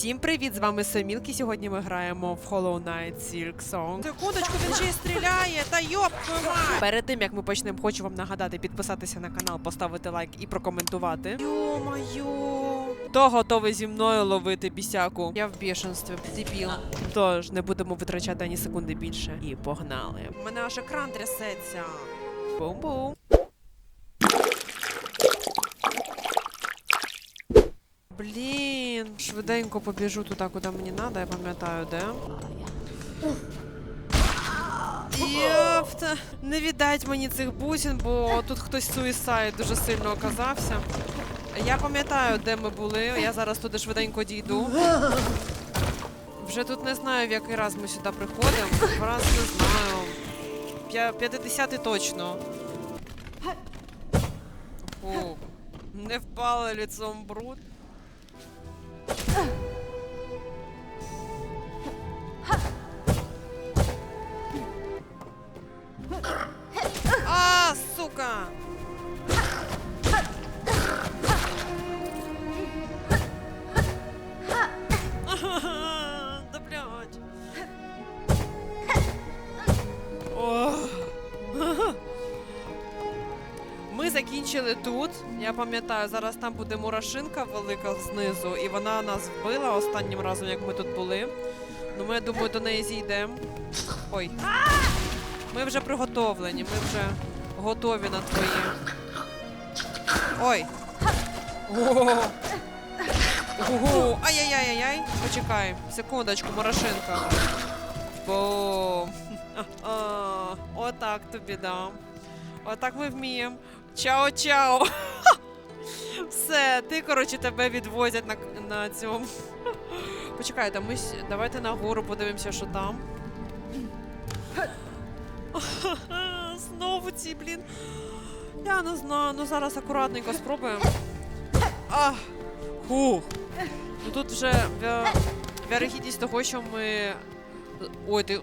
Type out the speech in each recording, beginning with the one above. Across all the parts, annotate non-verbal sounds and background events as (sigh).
Всім привіт! З вами Самілки. Сьогодні ми граємо в Hollow Knight Silk Song. Секундочку, він ще й стріляє! Та йоп твою мать! Перед тим як ми почнемо, хочу вам нагадати підписатися на канал, поставити лайк і прокоментувати. Йо-моє! Хто готовий зі мною ловити бісяку? Я в бішенстві, дебіл. Тож не будемо витрачати ані секунди більше. І погнали. У мене аж екран трясеться. Бум-бум. Блін, швиденько побіжу туди, куди мені треба, я пам'ятаю, де. Єпта. Не віддать мені цих бусин, бо тут хтось суїсайд дуже сильно оказався. Я пам'ятаю, де ми були. Я зараз туди швиденько дійду. Вже тут не знаю, в який раз ми сюди приходимо. Раз не знаю. П'я- 50 точно. Фу. Не впала лицом бруд. А, сука! Закінчили тут. Я пам'ятаю, зараз там буде мурашинка велика знизу, і вона нас вбила останнім разом, як ми тут були. Ну, ми, я думаю, до неї зійдемо. Ой. Ми вже приготовлені, ми вже готові на твої. Ой. Ого. Ого. Ай-яй-яй-яй. Почекай. Секундочку, мурашинка. Бум. Отак тобі дам. Отак ми вміємо. Чао-чао. (laughs) Все, ти, коротше, тебе відвозять на, на цьому. (laughs) Почекайте, ми давайте нагору подивимося, що там. (laughs) Знову ці, блін. Я не знаю, ну зараз акуратненько спробуємо. А, хух. Ну тут вже вірогідність того, що ми. Ой, ти.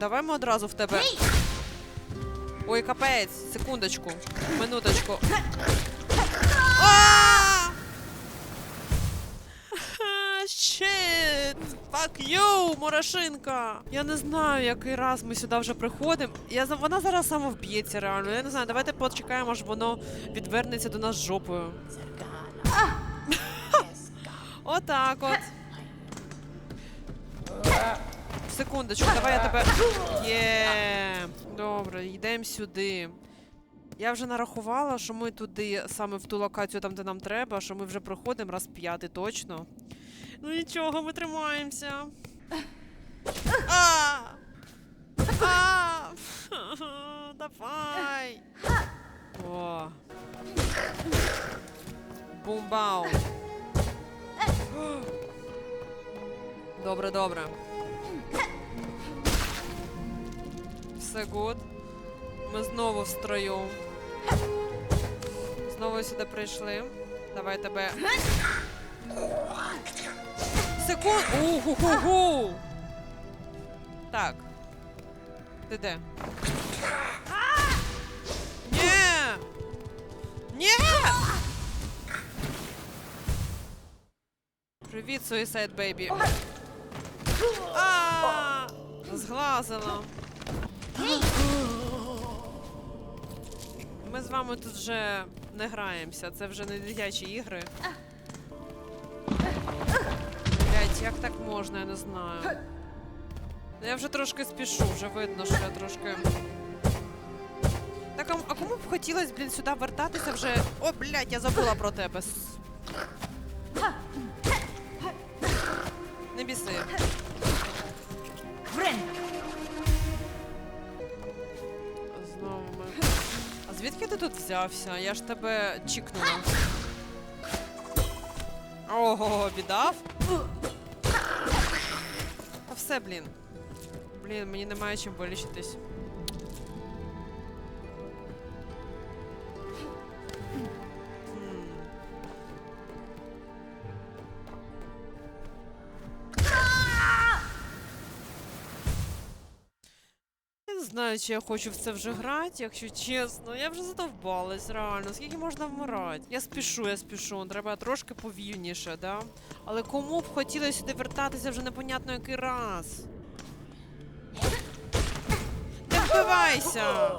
Давай ми одразу в тебе. Ой, капець, секундочку, минуточку. (laughs) Щит! Fuck you, Морошинка! Я не знаю, який раз ми сюди вже приходимо. Я вона зараз саме вб'ється реально. Я не знаю, давайте почекаємо, аж воно відвернеться до нас жопою. (laughs) Отак от. Секундочку, давай я тебе. Є. Добре, йдемо сюди. Я вже нарахувала, що ми туди, саме в ту локацію, там, де нам треба, що ми вже проходимо раз п'ятий точно. Ну нічого, ми тримаємося. (laughs) Давай! О! Бумбау! (gasps) Добре, добре. Все гуд. Ми знову в строю. Знову сюди прийшли. Давай тебе. Секунд. Уху-ху-ху! Так. Ти де? Ні! Ні! Привіт, Suicide Baby. А! Зглазила. Ми з вами тут вже не граємося, це вже не дитячі ігри. Блять, як так можна, я не знаю. Я вже трошки спішу, вже видно, що я трошки. Так, а, кому б хотілося, блін, сюди вертатися вже. О, блядь, я забула про тебе. Не біси. Звідки ти тут взявся? Я ж тебе чікнула. Ого, віддав? Та все, блін. Блін, мені немає чим вилічитись. Не знаю, чи я хочу в це вже грати, якщо чесно. Я вже задовбалась, реально. Скільки можна вмирати? Я спішу, я спішу. Треба трошки повільніше, да? Але кому б хотілося сюди вертатися вже непонятно який раз. Не вбивайся!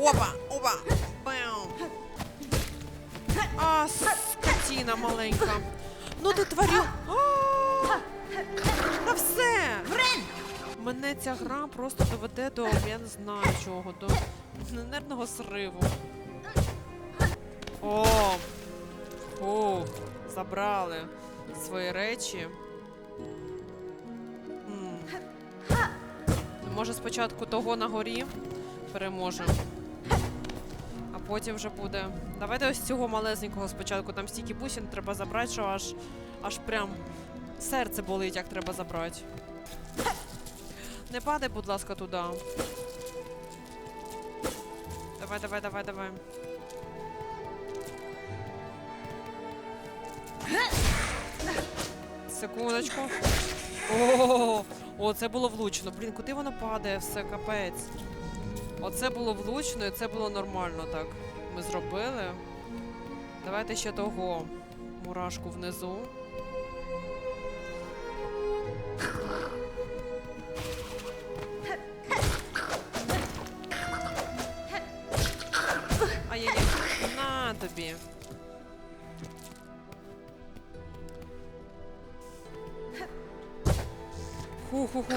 Опа! Опа! Бам! А, скотіна маленька. Ну ти тварю. Та все! Мене ця гра просто доведе до, я не знаю чого, до нервного сриву. О! Фух, забрали свої речі. М. Може спочатку того на горі переможемо. А потім вже буде. Давайте ось цього малесенького спочатку. Там стільки бусин треба забрати, що аж аж прям серце болить, як треба забрати. Не падай, будь ласка, туди. Давай, давай, давай, давай. Секундочку. О, о, це було влучно. Блін, куди воно падає? Все, капець. Оце було влучно і це було нормально так. Ми зробили. Давайте ще того мурашку внизу. Тобі. Ху-ху-ху.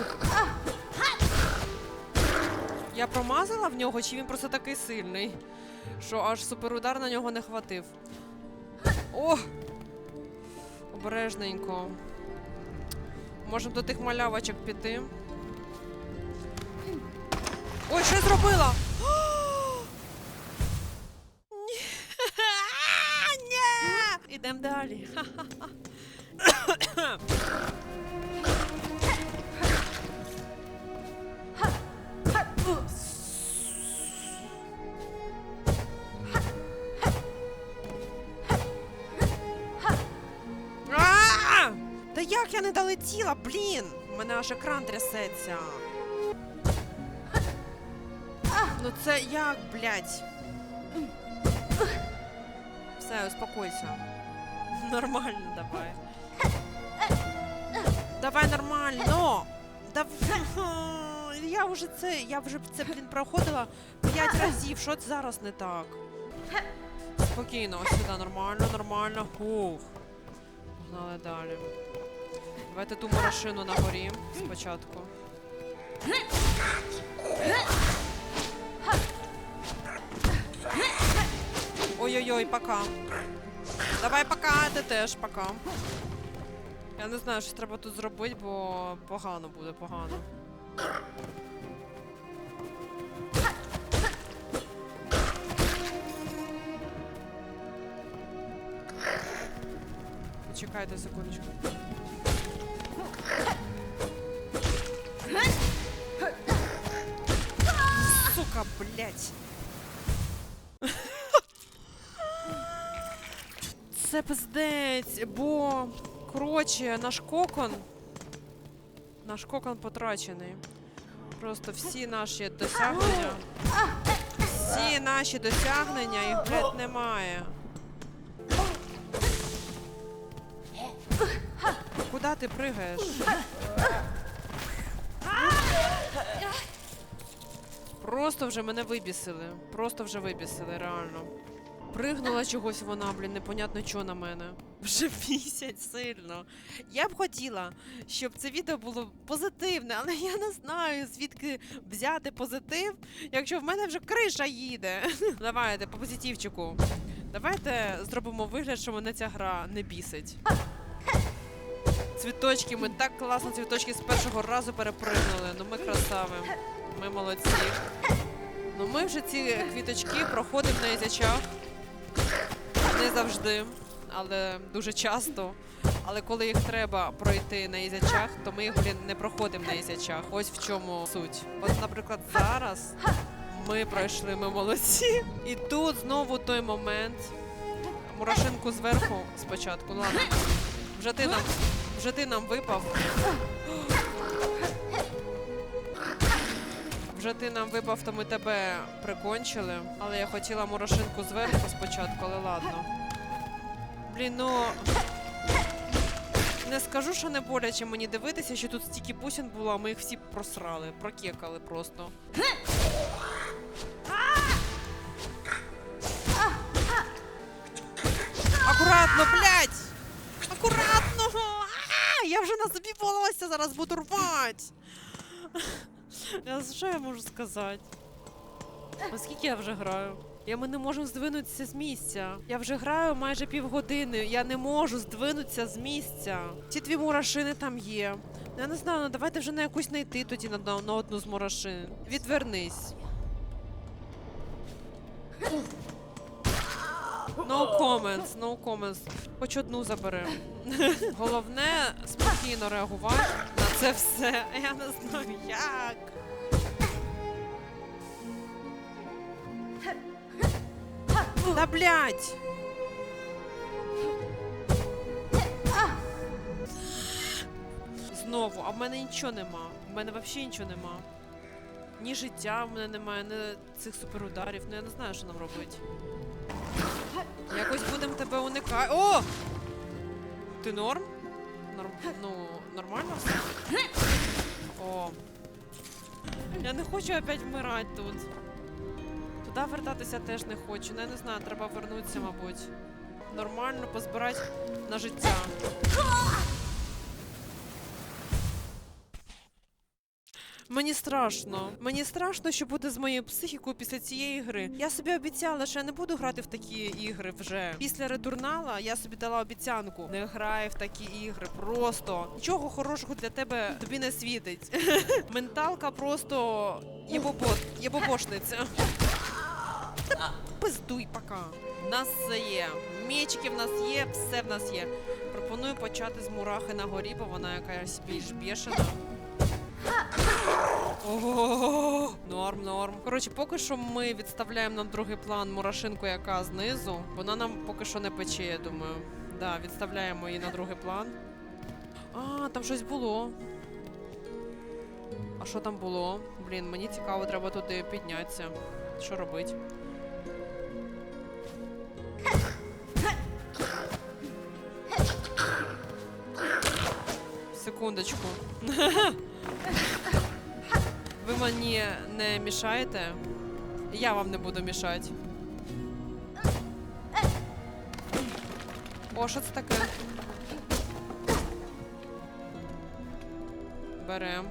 Я промазала в нього, чи він просто такий сильний, що аж суперудар на нього не хватив. О! Обережненько. Можемо до тих малявочок піти. Ой, що зробила? Ні. Ні. Ідемо далі. Та як я не долетіла, блін! У мене аж екран трясеться. Ну це як, блядь? Все, успокойся. Нормально давай. Давай нормально. Давай. (laughs) Я вже це, я вже це, блін, проходила п'ять разів. Що це зараз не так? Спокійно, ось сюди, нормально, нормально. Фух. Погнали далі. Давайте ту машину на горі спочатку. Ой-ой-ой, пока. Давай пока, ти теж пока. Я не знаю, що треба тут зробити, бо погано буде, погано. Почекайте секундочку. Сука, блядь. Це пиздець, бо коротше, наш кокон. Наш кокон потрачений. Просто всі наші досягнення. Всі наші досягнення, їх, блядь, немає. Куди ти пригаєш? Просто вже мене вибісили. Просто вже вибісили, реально. Пригнула чогось вона, блін, непонятно що на мене. Вже (laughs) бісять сильно. Я б хотіла, щоб це відео було позитивне, але я не знаю, звідки взяти позитив, якщо в мене вже криша їде. (laughs) Давайте, по позитивчику. Давайте зробимо вигляд, що мене ця гра не бісить. Цвіточки, ми так класно цвіточки з першого разу перепригнули. Ну ми красави. Ми молодці. Ну ми вже ці квіточки проходимо на язячах. Не завжди, але дуже часто. Але коли їх треба пройти на язячах, то ми їх блін, не проходимо на язячах. Ось в чому суть. От, наприклад, зараз ми пройшли, ми молодці. І тут знову той момент. Мурашинку зверху спочатку. Ну ладно. Вже ти нам, вже ти нам випав. Вже ти нам вибав, то ми тебе прикончили. Але я хотіла мурашинку зверху спочатку, але ладно. Блін, ну. Не скажу, що не боляче мені дивитися, що тут стільки бусин було, а ми їх всі просрали, прокекали просто. Акуратно, блядь! Акуратно! А, Я вже на собі зараз буду рвати. Я що я можу сказати? Оскільки я вже граю? Я ми не можемо здвинутися з місця. Я вже граю майже півгодини. Я не можу здвинутися з місця. Ті дві мурашини там є. Ну, Я не знаю, ну давайте вже на якусь знайти тоді на, на, одну з мурашин. Відвернись. No comments, no comments. Хоч одну заберемо. Головне спокійно реагувати це все. Я не знаю як. Да блять! Знову, а в мене нічого нема. В мене взагалі нічого нема. Ні життя в мене немає, ні цих суперударів. Ну я не знаю, що нам робити. Якось будемо тебе уникати. О! Ти норм? Норм... Ну, нормально все? О. Я не хочу опять вмирати тут. Туди вертатися теж не хочу. Ну, я не знаю, треба вернутися, мабуть. Нормально позбирати на життя. Мені страшно. Мені страшно, що буде з моєю психікою після цієї гри. Я собі обіцяла, що я не буду грати в такі ігри вже. Після ретурнала я собі дала обіцянку. Не грай в такі ігри. Просто нічого хорошого для тебе тобі не світить. (laughs) Менталка просто єбобот, єбобошниця. Та Пиздуй пока. В нас все є. Мечики в нас є, все в нас є. Пропоную почати з мурахи на горі, бо вона якась більш бішена. Ого, норм, норм. Коротше, поки що ми відставляємо на другий план мурашинку, яка знизу. Вона нам поки що не пече, я думаю. Да, відставляємо її на другий план. А, там щось було. А що там було? Блін, мені цікаво, треба туди піднятися. Що робить? Секундочку. (laughs) Ви мені не мішаєте? Я вам не буду мішати. О, що це таке? Берем.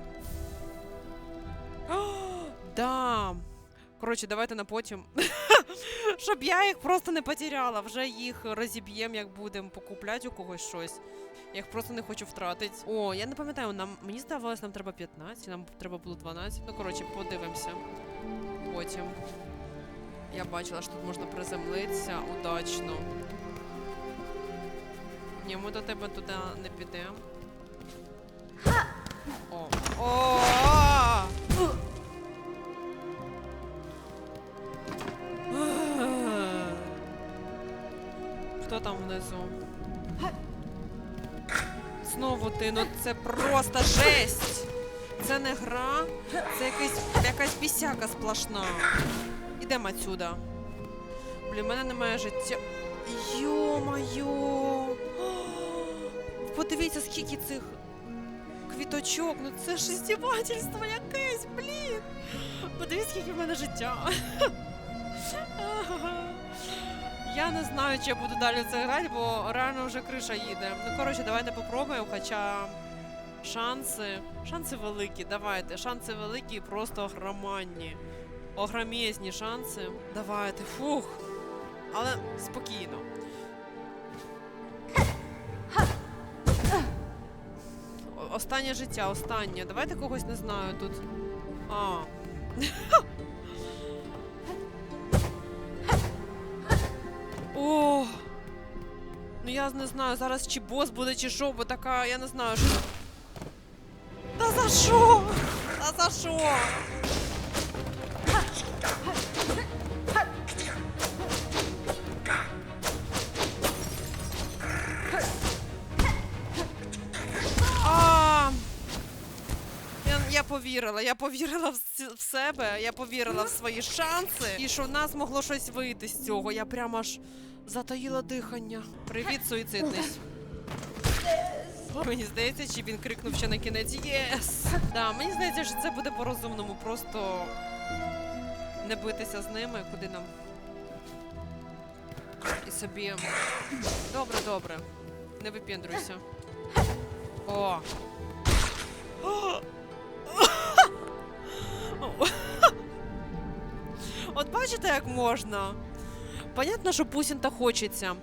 О, (gasps) да. Коротше, давайте на потім. (laughs) Щоб я їх просто не потеряла. Вже їх розіб'ємо, як будемо покупляти у когось щось. Я їх просто не хочу втратити. О, я не пам'ятаю, нам мені здавалось, нам треба 15, нам треба було 12. Ну, коротше, подивимося. Потім. Я бачила, що тут можна приземлитися удачно. Ні, ми до тебе туди не підемо. О. О! Хто там внизу? Знову ти, ну це просто жесть! Це не гра, це якась, якась бісяка сплошна. Ідемо отсюда. Блін, в мене немає життя. Йо-моє! Подивіться, скільки цих квіточок. Ну це ж здівательство якесь, блін. Подивіться, скільки в мене життя. (laughs) Я не знаю, чи я буду далі це грати, бо реально вже криша їде. Ну, коротше, давайте попробуємо, хоча шанси. Шанси великі, давайте. Шанси великі, просто громадні. Огромезні шанси. Давайте, фух. Але спокійно. Останнє життя, останнє. Давайте когось не знаю тут. А. (laughs) О! Ну я не знаю, зараз чи бос буде, чи що, бо така, я не знаю, що. Та за що? Та за що? Я, повірила, я повірила в себе, я повірила в свої шанси, і що в нас могло щось вийти з цього. Я прямо аж затаїла дихання. Привіт, суїцидний. Мені здається, чи він крикнув ще на кінець Єс! Да, мені здається, що це буде по-розумному, просто не битися з ними, куди нам. І собі. Добре, добре. Не випіндруйся. О! От бачите, як можна? Понятно, що Пусінта хочеться.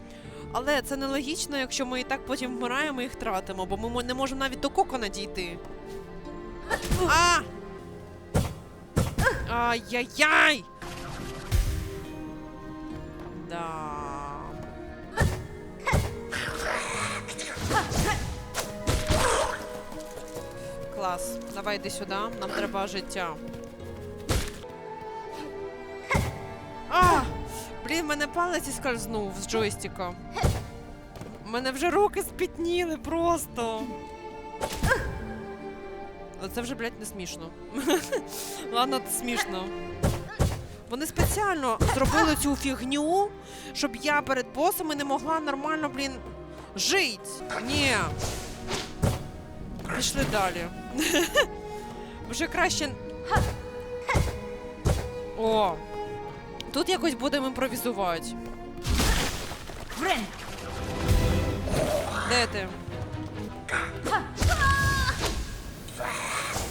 Але це нелогічно, якщо ми і так потім вмираємо і їх тратимо, бо ми не можемо навіть до кокона дійти. А! Ай-яй-яй! Да. Клас. Давай йди сюди. Нам треба життя. А! Блін, мене палець і скользнув з джойстика. У мене вже руки спітніли просто. Це вже, блядь, не смішно. (laughs) Ладно, це смішно. Вони спеціально зробили цю фігню, щоб я перед босами не могла нормально, блін, жити. Ні. Пішли далі. (laughs) Вже краще. О. Тут якось будемо імпровізувати. Френд! Де ти?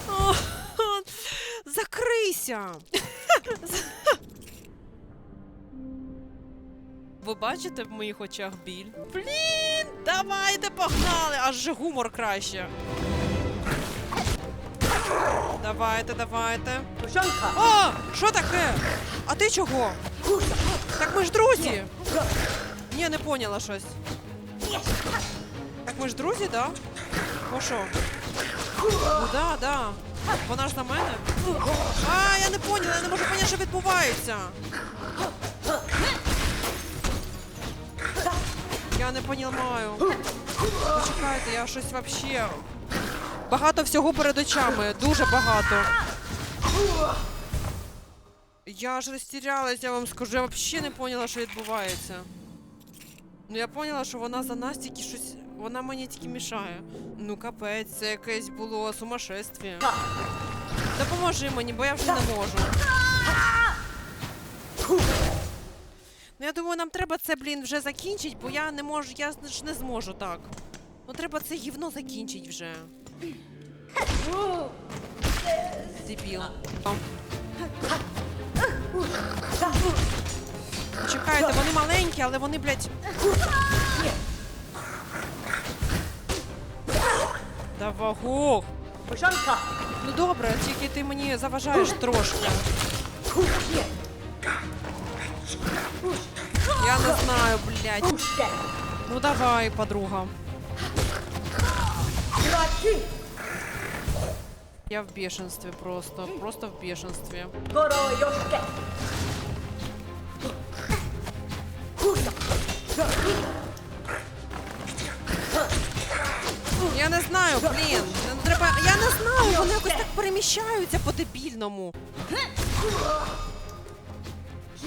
О, Закрийся! Ви бачите в моїх очах біль? Блін! Давайте погнали! Аж же гумор краще. Давайте, давайте. О! Що таке? А ти чого? Так ми ж друзі! Ні, не поняла щось. Так ми ж друзі, да? Ну що? Ну да, да. Вона ж на мене. А, я не поняла, я не можу поняти, що відбувається. Я не понімаю. Почекайте, я щось вообще. Багато всього перед очами, дуже багато. Я ж розтірялась, я вам скажу, я взагалі не поняла, що відбувається. Ну я поняла, що вона за нас тільки щось. Вона мені тільки мішає. Ну капець, це якесь було сумасшествие. Допоможи мені, бо я вже не можу. Ну я думаю, нам треба це, блін, вже закінчити, бо я не можу, я ж не зможу так. Ну треба це гівно закінчити вже. Дебіл. Чекайте, вони маленькі, але вони, блядь. Да вагу. Ну добре, тільки ти мені заважаєш трошки. Я не знаю, блядь. Ну давай, подруга. Я в бешенстве просто. Просто в бешенстве. Я не знаю, блін. Треба. Я не знаю, вони якось так переміщаються по-дебільному.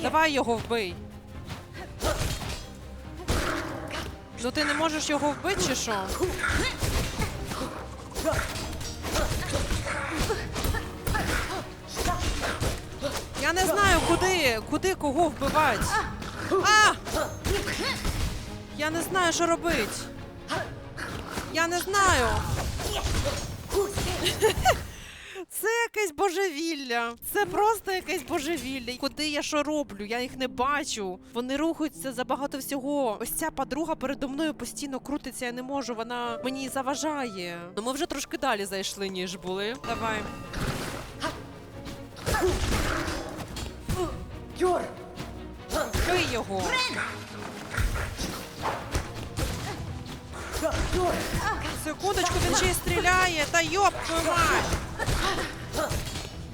Давай його вбий. Ну ти не можеш його вбити чи що? Я не знаю, куди, куди кого вбивати. А! Я не знаю, що робити. Я не знаю. Якесь божевілля. Це просто якесь божевілля. Куди я що роблю? Я їх не бачу. Вони рухаються забагато всього. Ось ця подруга передо мною постійно крутиться, я не можу. Вона мені заважає. Ну ми вже трошки далі зайшли, ніж були. Давай. Юр! Бий його. Юр! Секундочку, він ще й стріляє. Та йоп твою мать.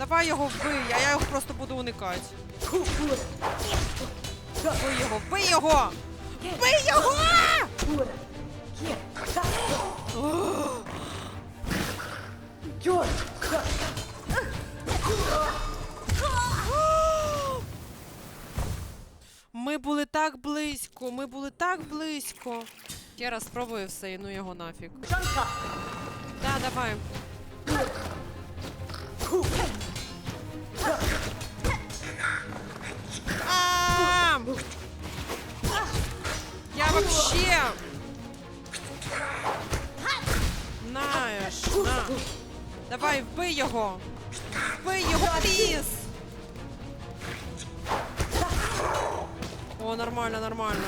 Давай його вбий, а я його просто буду уникати. Вбий його, вбий його! Вбий його! Ми були так близько, ми були так близько. Ще раз спробую все і ну його нафіг. Так, да, давай. На. Давай, вбий його. Вбий його, пліз. О, нормально, нормально.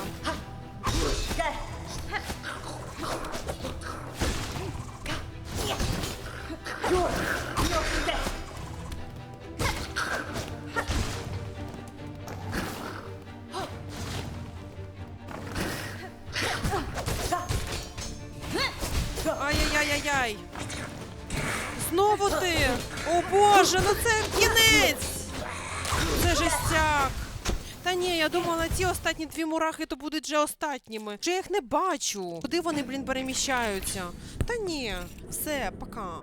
Ай-яй-яй-яй-яй. Знову ти! О боже, ну це кінець! Це жестяк. Та ні, я думала, ці останні дві мурахи то будуть вже остатніми. Вже я їх не бачу. Куди вони, блін, переміщаються? Та ні, все, пока.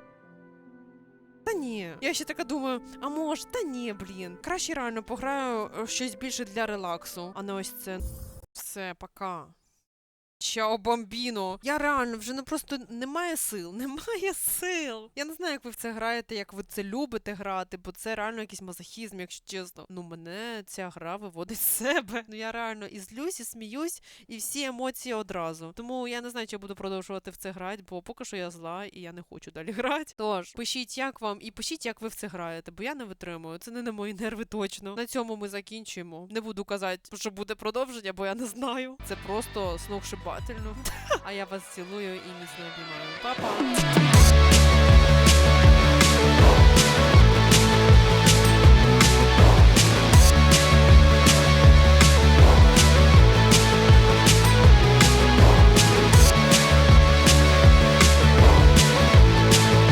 Та ні. Я ще така думаю, а може, та ні, блін. Краще реально пограю е, щось більше для релаксу, а не ось це. Все, пока. Чао, бомбіно. Я реально вже ну просто немає сил. (laughs) Немає сил. Я не знаю, як ви в це граєте, як ви це любите грати, бо це реально якийсь мазохізм, якщо чесно. Ну, мене ця гра виводить з себе. Ну я реально і злюсь, і сміюсь, і всі емоції одразу. Тому я не знаю, чи я буду продовжувати в це грати, бо поки що я зла і я не хочу далі (laughs) грати. Тож, пишіть, як вам, і пишіть, як ви в це граєте, бо я не витримую. Це не на мої нерви точно. На цьому ми закінчуємо. Не буду казати, що буде продовження, бо я не знаю. Це просто сногсшибательно. А я вас цілую і міцно обіймаю. Па-па!